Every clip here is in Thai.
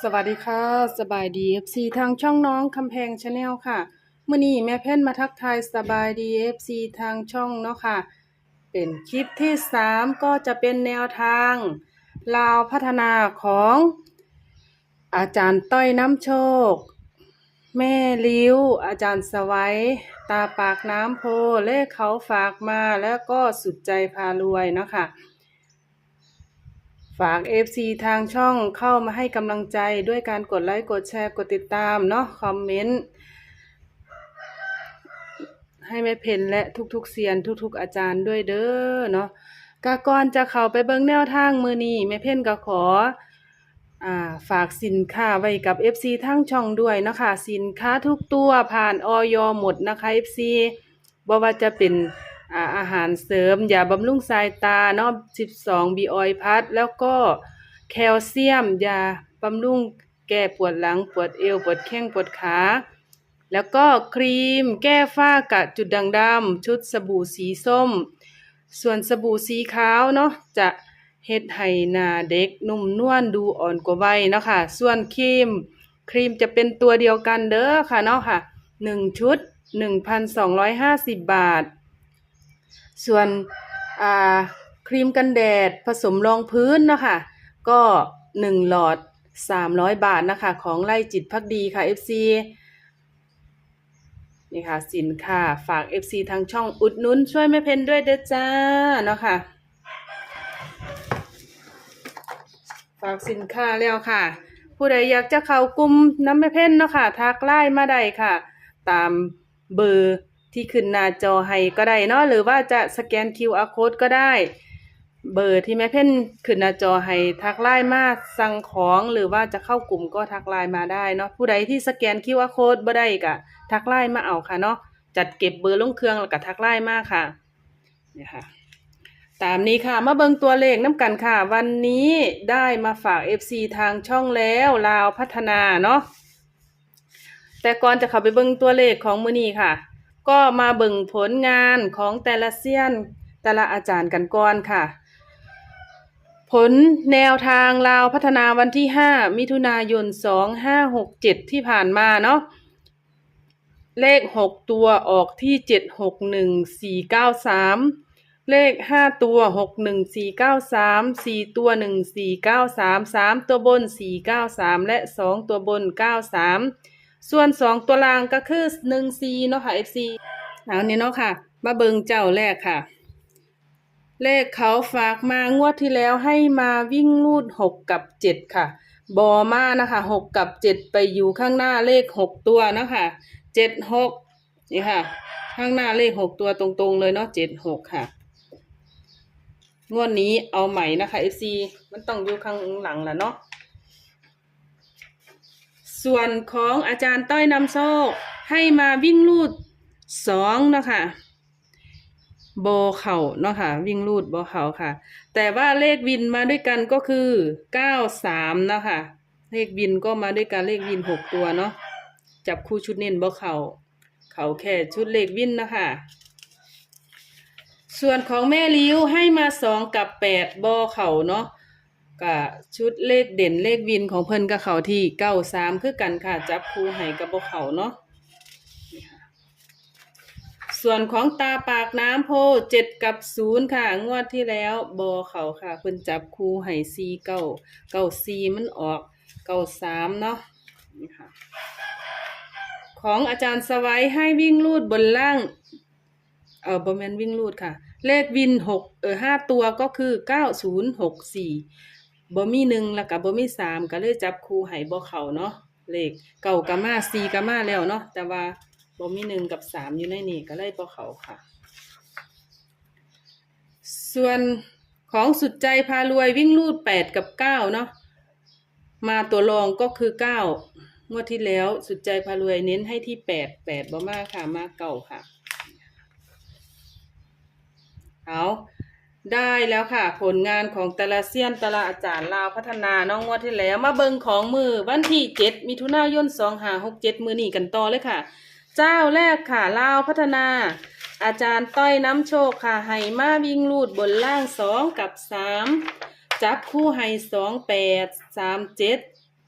สวัสดีค่ะ สบายดี FC ทางช่องน้องคำแพงชาแนลค่ะมื่อนี้แม่เพ่นมาทักทายสบายดี FC ทางช่องเนาะค่ะ เป็นคลิปที่สามก็จะเป็นแนวทางลาวพัฒนาของอาจารย์ต้อยน้ำโชค แม่ลิ้ว อาจารย์สวัย ตาปากน้ำโพ เลขเขาฝากมาแล้วก็สุดใจพารวยเนาะค่ะ ฝาก FC ทางช่องเข้ามาให้กำลังใจด้วยการกดไลค์กดแชร์กดติดตามเนาะคอมเมนต์ให้แม่เพนและทุกๆเซียนทุก ๆ อาจารย์ด้วยเด้อเนาะกาก่อนจะเข้าไปเบิ่งแนวทางมือนี้แม่เพนก็ขออ่าฝากสินค้าไว้กับ FC ทางช่องด้วยนะคะสินค้าทุกตัวผ่านออยหมดนะคะ FC บ่ว่าจะเป็น อาหารเสริมยาบำรุงสายตาเนาะ12 บีออยพัด แล้วก็แคลเซียมยาบำรุงแก้ปวดหลังปวดเอวปวดแข้งปวดขา แล้วก็ครีมแก้ฝ้ากะจุดด่างดำชุดสบู่สีส้ม ส่วนสบู่สีขาวเนาะจะเฮ็ดให้หน้าเด็กนุ่มนวลดูอ่อนกว่าวัยเนาะค่ะ ส่วนครีม ครีมจะเป็นตัวเดียวกันเด้อค่ะเนาะค่ะ 1 ชุด 1,250 บาท ส่วนครีมกันแดดผสมรองพื้นนะคะก็หนึ่งหลอดสามร้อยบาทนะคะ ของไล่จิตพักดีค่ะ FC นี่ค่ะ สินค้าฝาก FC ทางช่องอุดนุนช่วยแม่เพนด้วยเด้อจ้าเนาะค่ะ ฝากสินค้าแล้วค่ะ ผู้ใดอยากจะเข้ากลุ่มน้ำแม่เพนเนาะค่ะทักไลน์มาได้ค่ะ ตามเบอร์ ที่ขึ้นหน้าจอให้ก็ได้เนาะหรือว่าจะสแกน QR code ก็ได้ เบอร์ที่แม่เพ่นขึ้นหน้าจอให้ทักไลน์มาสั่งของหรือว่าจะเข้ากลุ่มก็ทักไลน์มาได้เนาะผู้ใดที่สแกน QR code บ่ได้ก็ทักไลน์มาเอาค่ะเนาะจัดเก็บเบอร์ลงเครื่องแล้วก็ทักไลน์มาค่ะเนี่ยค่ะตามนี้ค่ะ มาเบิงตัวเลขน้ำกันค่ะ วันนี้ได้มาฝาก FC ทางช่องแล้วลาวพัฒนาเนาะแต่ก่อนจะเข้าไปเบิงตัวเลขของมือนี้ค่ะ ก็มาเบิ่งผลงานของแต่ละเซียนแต่ละอาจารย์กันก่อนค่ะ ผลแนวทางลาวพัฒนาวันที่ 5 มิถุนายน 2567 ที่ผ่านมาเนาะเลข 6 ตัวออกที่ 761493 เลข 5 ตัว 61493 4 ตัว 1493 3 ตัวบน 493 และ 2 ตัวบน 93 ส่วน2ตัวล่างก็คือ14เนาะค่ะ FC เอานี้เนาะค่ะ มาเบิงเจ้าแรกค่ะ เลขเขาฝากมางวดที่แล้วให้มาวิ่งลูด6กับ7ค่ะ บอมานะคะ6กับ7ไปอยู่ข้างหน้าเลข6ตัวเนาะค่ะ7 6นี่ค่ะ ข้างหน้าเลข6ตัวตรงๆเลยเนาะ7 6ค่ะงวดนี้เอาใหม่นะคะ FC มันต้องอยู่ข้างหลังแหละเนาะ ส่วนของอาจารย์ต้อยนำโชคให้มาวิ่งลูดสองเนาะค่ะโบเข่าเนาะค่ะ วิ่งลูดโบเข่าค่ะ แต่ว่าเลขวินมาด้วยกันก็คือเก้าสามเนาะค่ะ เลขวินก็มาด้วยกันเลขวินหกตัวเนาะจับคู่ชุดเน้นโบเข่าเข่าแค่ชุดเลขวินนะคะส่วนของแม่ลิ้วให้มาสองกับแปดบอเข่าเนาะ กับชุดเลขเด่นเลขวินของเพิ่นกับเขาที่เก้าสามคือกันค่ะ จับคู่ให้กับบอเขาเนาะส่วนของตาปากน้ำโพเจ็ดกับศูนย์ค่ะ งวดที่แล้วบอเขาค่ะเพิ่นจับคู่ให้ซีเก้าเก้าซีมันออกเก้าสามเนาะนี่ค่ะของอาจารย์สวัยให้วิ่งลูดบนล่าง เออบอมแมนวิ่งรูดค่ะ เลขวินหกเออห้าตัวก็คือเก้าศูนย์หกสี่ บอมีหนึ่งแล้วกับบอมีสามก็เลยจับคู่ให้บอเขาเนาะเลขเก่ากามาสี่กามาแล้วเนาะแต่ว่าบอมีหนึ่งกับสามอยู่ในนี่ก็เลยบอเขาค่ะ ส่วนของสุดใจพารวยวิ่งรูดแปดกับเก้าเนาะมาตัวรองก็คือเก้างวดที่แล้วสุดใจพารวยเน้นให้ที่แปดแปดบ่มากค่ะมาเก่าค่ะเอา ได้แล้วค่ะ ผลงานของแต่ละเซียนแต่ละอาจารย์ลาวพัฒนาน้องงวดที่แล้ว มาเบิงของมือวันที่เจ็ดมิถุนายนสองหาหกเจ็ดมือนี่กันต่อเลยค่ะ เจ้าแรกค่ะลาวพัฒนา อาจารย์ต้อยน้ำโชคค่ะให้มาวิ่งลูดบนล่างสองกับสามจับคู่ให้สองแปดสามเจ็ด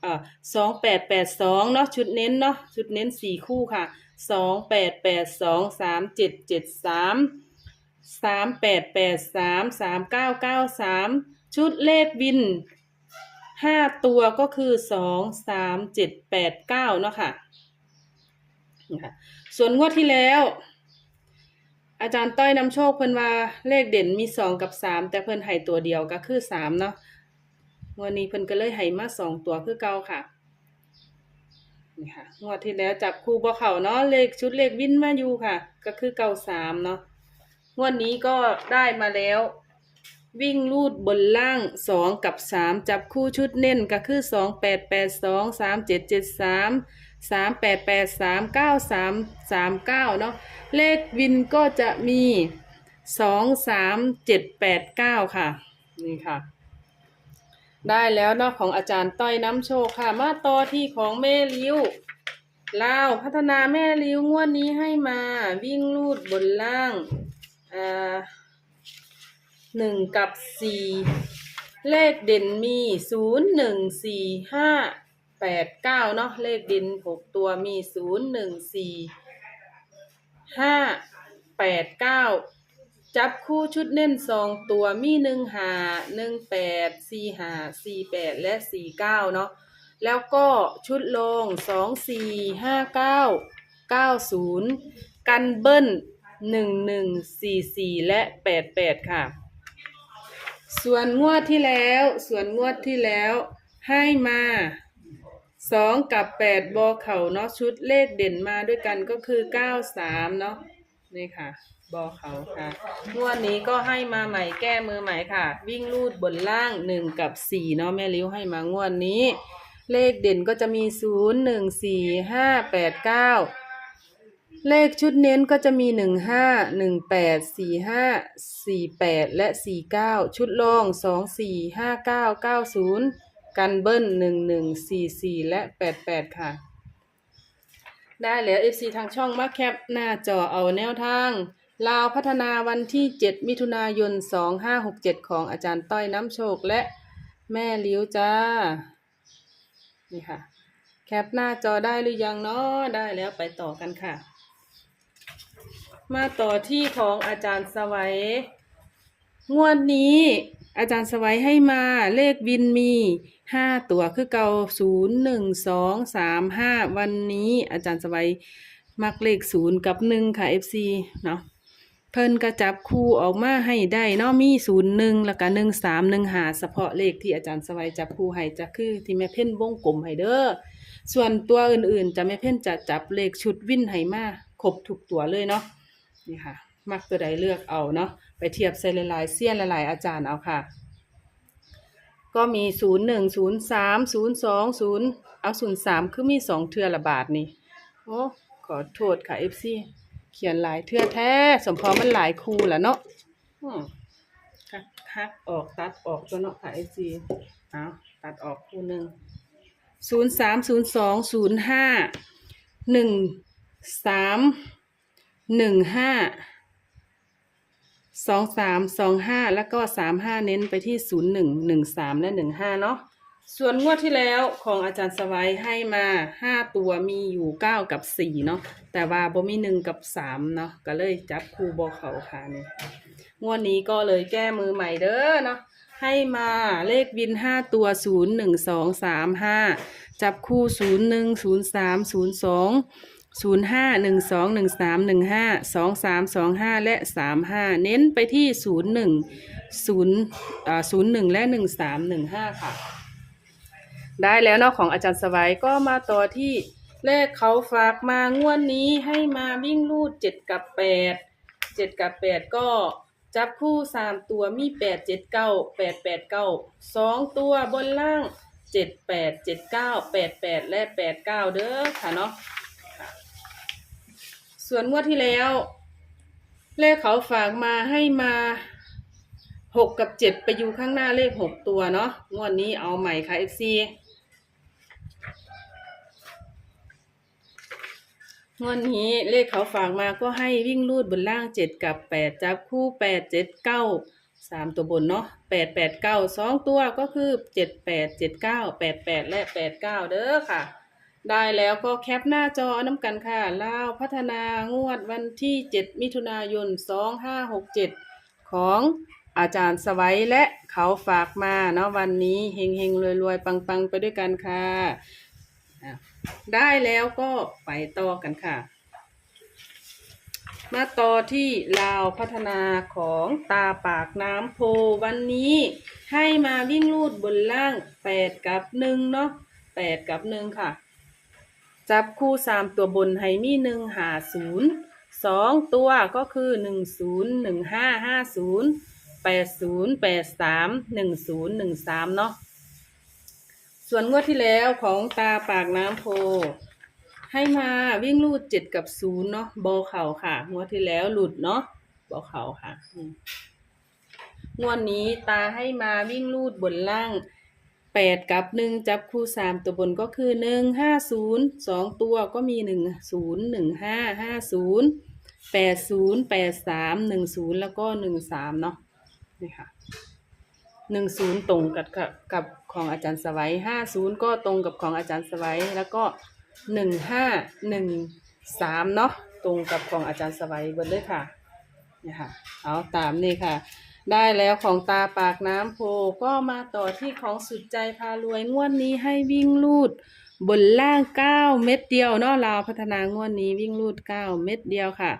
อ่าสองแปดแปดสองเนาะชุดเน้นเนาะชุดเน้นสี่คู่ค่ะสองแปดแปดสองสามเจ็ดเจ็ดสาม สามแปดแปดสามสามเก้าเก้าสามชุดเลขวินห้าตัวก็คือสองสามเจ็ดแปดเก้าเนาะค่ะนี่ค่ะ ส่วนงวดที่แล้ว อาจารย์ต้อยนำโชคเพิ่นว่าเลขเด่นมีสองกับสามแต่เพิ่นให้ตัวเดียวก็คือสามเนาะงวดนี้เพิ่นก็เลยให้มาสองตัวคือเก่าค่ะนี่ค่ะงวดที่แล้วจับคู่บ่เข้าเนาะเลขชุดเลขวินมาอยู่ค่ะ ก็คือเก่าสามเนาะ งวดนี้ก็ได้มาแล้ว วิ่งลูดบนล่างสองกับสามจับคู่ชุดเน้นก็คือสองแปดแปดสองสามเจ็ดเจ็ดสามสามแปดแปดสามเก้าสามสามเก้าเนาะเลขวินก็จะมีสองสามเจ็ดแปดเก้าค่ะ นี่ค่ะ ได้แล้วเนาะของอาจารย์ต้อยน้ำโชคค่ะ มาต่อที่ของแม่ลิ้วลาวพัฒนาแม่ลิ้วงวดนี้ให้มาวิ่งลูดบนล่าง หนึ่งกับสี่เลขเด่นมีศูนย์หนึ่งสี่ห้าแปดเก้าเนาะเลขเด่นหกตัวมีศูนย์หนึ่งสี่ห้าแปดเก้าจับคู่ชุดเน้นสองตัวมีหนึ่งหาหนึ่งแปดสี่หาสี่แปดและสี่เก้าเนาะแล้วก็ชุดลงสองสี่ห้าเก้าเก้าศูนย์กันเบิ้ล หนึ่งหนึ่งสี่สี่และแปดแปดค่ะ ส่วนงวดที่แล้ว ส่วนงวดที่แล้วให้มาสองกับแปดบอเข่าเนาะชุดเลขเด่นมาด้วยกันก็คือเก้าสามเนาะนี่ค่ะ บอเขาค่ะงวดนี้ก็ให้มาใหม่แก้มือใหม่ค่ะ วิ่งลูดบนล่างหนึ่งกับสี่เนาะแม่ลิ้วให้มางวดนี้ เลขเด่นก็จะมีศูนย์หนึ่งสี่ห้าแปดเก้า เลขชุดเน้นก็จะมีหนึ่งห้าหนึ่งแปดสี่ห้าสี่แปดและสี่เก้าชุดรองสองสี่ห้าเก้าเก้าศูนย์กันเบิ้ลหนึ่งหนึ่งสี่สี่และแปดแปดค่ะ ได้แล้ว FC ทางช่องมาแคปหน้าจอเอาแนวทาง ลาวพัฒนาวันที่ 7 มิถุนายน 2567 ของอาจารย์ต้อยน้ำโชคและแม่ลิ้วจ้า นี่ค่ะ แคปหน้าจอได้หรือยังเนาะได้แล้วไปต่อกันค่ะ มาต่อที่ของอาจารย์สวัย งวดนี้อาจารย์สวัยให้มาเลขวินมีห้าตัวคือเก่าศูนย์หนึ่งสองสามห้าวันนี้อาจารย์สวัยมักเลขศูนย์กับหนึ่งค่ะ FC เนาะเพิ่นกระจับคู่ออกมาให้ได้เนาะมีศูนย์หนึ่งแล้วก็หนึ่งสามหนึ่งหาเฉพาะเลขที่อาจารย์สวัยจับคู่ให้จะคือที่แม่เพ่นวงกลมให้เด้อส่วนตัวอื่นๆ จะแม่เพ่นจะจับเลขชุดวินให้มาครบทุกตัวเลยเนาะ นี่ค่ะ มักตัวใดเลือกเอาเนาะไปเทียบใส่หลายเสี้ยนหลายอาจารย์เอาค่ะ ก็มีศูนย์หนึ่งศูนย์สามศูนย์สองศูนย์เอาศูนย์สามคือมีสองเทือละบาทนี่โอ้ขอโทษค่ะเอฟซีเขียนหลายเทือแท้ สมพอมันหลายคูแหละเนาะอืมคักคักออกตัดออกตัวเนาะค่ะเอฟซีเอาตัดออกคูหนึ่งศูนย์สามศูนย์สองศูนย์ห้าหนึ่งสาม หนึ่งห้าสองสามสองห้าแล้วก็สามห้าเน้นไปที่ศูนย์หนึ่งหนึ่งสามและหนึ่งห้าเนาะส่วนงวดที่แล้วของอาจารย์สวัยให้มาห้าตัวมีอยู่เก้ากับสี่เนาะแต่ว่าบ่มีหนึ่งกับสามเนาะก็เลยจับคู่บอเขาค่ะนี่งวดนี้ก็เลยแก้มือใหม่เด้อเนาะให้มาเลขวินห้าตัวศูนย์หนึ่งสองสามห้าจับคู่ศูนย์หนึ่งศูนย์สามศูนย์สอง ศูนย์ห้าหนึ่งสองหนึ่งสามหนึ่งห้าสองสามสองห้าและสามห้าเน้นไปที่ศูนย์หนึ่งศูนย์ศูนย์หนึ่งและหนึ่งสามหนึ่งห้าค่ะ ได้แล้วเนาะของอาจารย์สวัยก็มาต่อที่เลขเขาฝากมางวดนี้ให้มาวิ่งลูดเจ็ดกับแปดเจ็ดกับแปดก็จับคู่สามตัวมีแปดเจ็ดเก้าแปดแปดเก้าสองตัวบนล่างเจ็ดแปดเจ็ดเก้าแปดแปดและแปดเก้าเด้อค่ะเนาะ ส่วนงวดที่แล้ว เลขเขาฝากมาให้มาหกกับเจ็ดไปอยู่ข้างหน้าเลขหกตัวเนาะงวดนี้เอาใหม่ค่ะ FC งวดนี้เลขเขาฝากมาก็ให้วิ่งลูดบนล่างเจ็ดกับแปดจับคู่แปดเจ็ดเก้าสามตัวบนเนาะแปดแปดเก้าสองตัวก็คือเจ็ดแปดเจ็ดเก้าแปดแปดและแปดเก้าเด้อค่ะ ได้แล้วก็แคปหน้าจอน้ำกันค่ะลาวพัฒนางวดวันที่เจ็ดมิถุนายนสองห้าหกเจ็ดของอาจารย์สวัยและเขาฝากมาเนาะวันนี้เฮงเฮงรวยรวยปังปังๆไปด้วยกันค่ะ ได้แล้วก็ไปต่อกันค่ะ มาต่อที่ลาวพัฒนาของตาปากน้ำโพวันนี้ให้มาวิ่งลูดบนล่างแปดกับหนึ่งเนาะแปดกับหนึ่งค่ะ จับคู่สามตัวบนให้มีหนึ่งหาศูนย์สองตัวก็คือหนึ่งศูนย์หนึ่งห้าห้าศูนย์แปดศูนย์แปดสามหนึ่งศูนย์หนึ่งสามเนาะส่วนงวดที่แล้วของตาปากน้ำโพ ให้มาวิ่งลูดเจ็ดกับศูนย์เนาะบอเข่าค่ะ งวดที่แล้วหลุดเนาะบอเข่าค่ะงวดนี้ตาให้มาวิ่งลูดบนล่าง แปดกับหนึ่งจับคู่สามตัวบนก็คือหนึ่งห้าศูนย์สองตัวก็มีหนึ่งศูนย์หนึ่งห้าห้าศูนย์แปดศูนย์แปดสามหนึ่งศูนย์แล้วก็หนึ่งสามเนาะนี่ค่ะหนึ่งศูนย์ตรงกับกับของอาจารย์สวัยห้าศูนย์ก็ตรงกับของอาจารย์สวัยแล้วก็หนึ่งห้าหนึ่งสามเนาะตรงกับของอาจารย์สวัยเบิดเลยค่ะนี่ค่ะเอาตามนี่ค่ะ ได้แล้วของตาปากน้ำโพก็มาต่อที่ของสุดใจพารวยงวดนี้ให้วิ่งลูด บนล่างเก้าเม็ดเดียวเนาะลาวพัฒนางวดนี้วิ่งลูดเก้าเม็ดเดียวค่ะ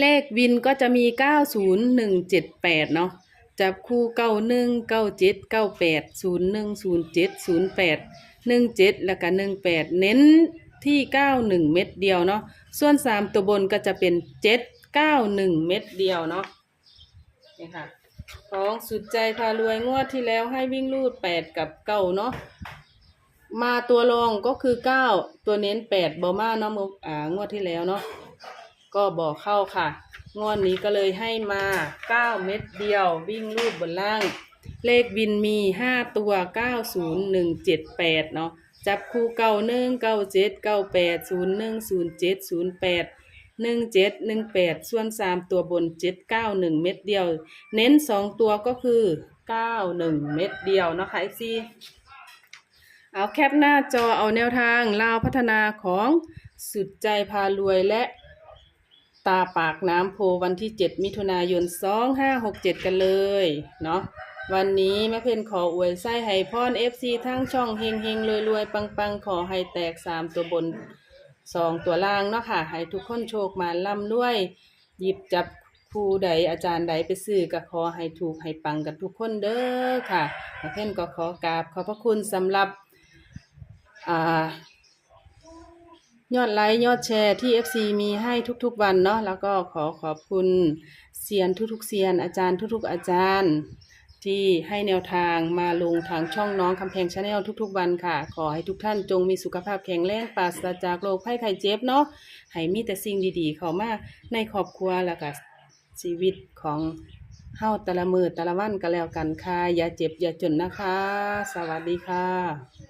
เลขวินก็จะมีเก้าศูนย์หนึ่งเจ็ดแปดเนาะจับคู่เก้าหนึ่งเก้าเจ็ดเก้าแปดศูนย์หนึ่งศูนย์เจ็ดศูนย์แปดหนึ่งเจ็ดแล้วก็หนึ่งแปดเน้นที่เก้าหนึ่งเม็ดเดียวเนาะส่วนสามตัวบนก็จะเป็นเจ็ดเก้าหนึ่งเม็ดเดียวเนาะ นี่ค่ะของสุดใจพารวยงวดที่แล้วให้วิ่งลูดแปดกับเก้าเนาะมาตัวรองก็คือเก้าตัวเน้นแปดบอมาเนาะมุกอ่างวดที่แล้วเนาะก็บอกเข้าค่ะ งวดนี้ก็เลยให้มาเก้าเม็ดเดียววิ่งลูดบนล่าง เลขวินมีห้าตัวเก้าศูนย์หนึ่งเจ็ดแปดเนาะจับคู่เก้าหนึ่งเก้าเจ็ดเก้าแปดศูนย์หนึ่งศูนย์เจ็ดศูนย์แปด หนึ่งเจ็ดหนึ่งแปดส่วนสามตัวบนเจ็ดเก้าหนึ่งเม็ดเดียว เน้นสองตัวก็คือเก้าหนึ่งเม็ดเดียวนะคะไอซีเอาแคปหน้าจอเอาแนวทางลาวพัฒนาของสุดใจพารวยและตาปากน้ำโพวันที่ 7 มิถุนายน 2567 กันเลยเนาะวันนี้แม่เพนขออวยไส้ให้พร FC ทั้งช่องเฮงเฮงรวยรวยปังปังขอให้แตก 3 ตัวบน 2ตัวล่างเนาะค่ะ ให้ทุกคนโชคมาล่ำรวย หยิบจับผู้ใดอาจารย์ใดไปซื้อก็ขอให้ถูกให้ปังกันทุกคนเด้อค่ะแม่เพนก็ขอกราบขอบพระคุณสำหรับอ่ายอดไลค์ยอดแชร์ที่ FC มีให้ทุกๆวันเนาะแล้วก็ขอขอบคุณเซียนทุกๆเซียนอาจารย์ทุกๆอาจารย์ ที่ให้แนวทางมาลงทางช่องน้องคำแพงชาแนลทุกๆวันค่ะ ขอให้ทุกท่านจงมีสุขภาพแข็งแรงปราศจากโรคภัยไข้เจ็บเนาะให้มีแต่สิ่งดีๆ เข้ามาในครอบครัวแล้วก็ชีวิตของเฮาแต่ละมือแต่ละวันก็แล้วกันค่ะอย่าเจ็บอย่าจนนะคะ สวัสดีค่ะ